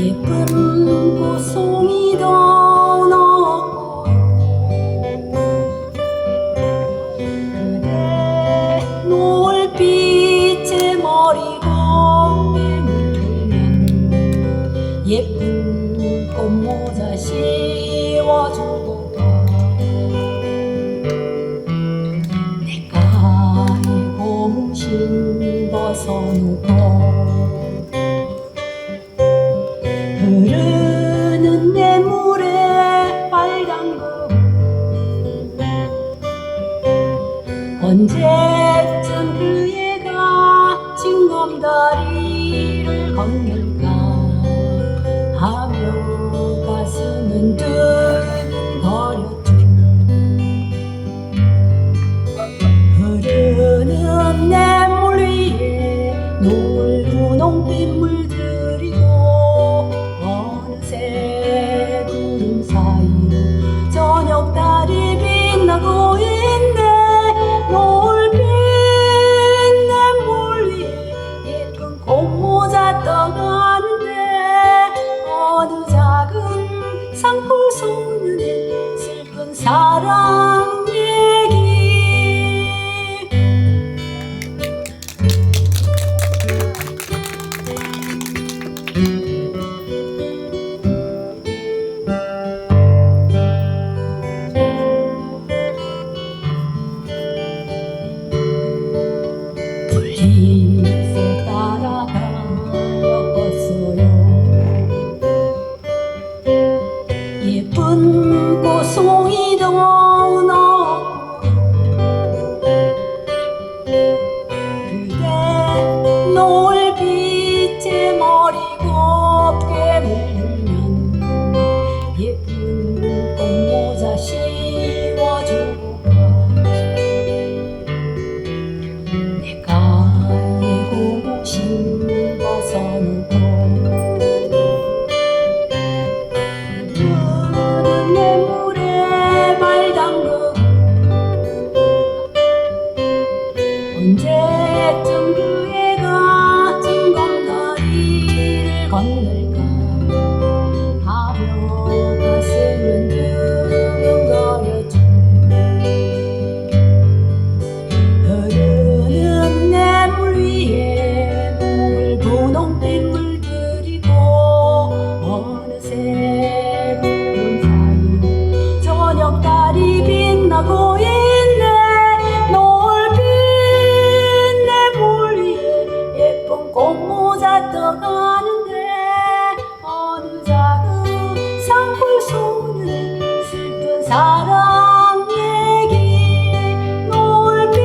예쁜 꽃송이도 넣고 그대 노을빛의 머리고개 물들면 예쁜 꽃모자 씌워주고 내가 이 공신 벗어놓고 언제쯤 그애가 진검다리를 건널까? 하며 가슴은 두 사랑 얘기. 언제쯤 그애가 징검다리를 건널 걸어가는데 어느 작은 산골 소년 슬픈 사랑 얘기. 노을빛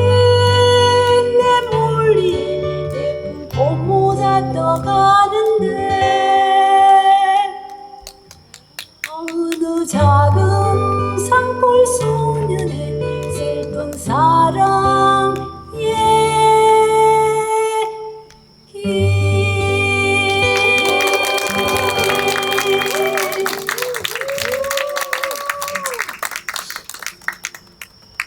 내 물리 예쁜 꽃모자 떠가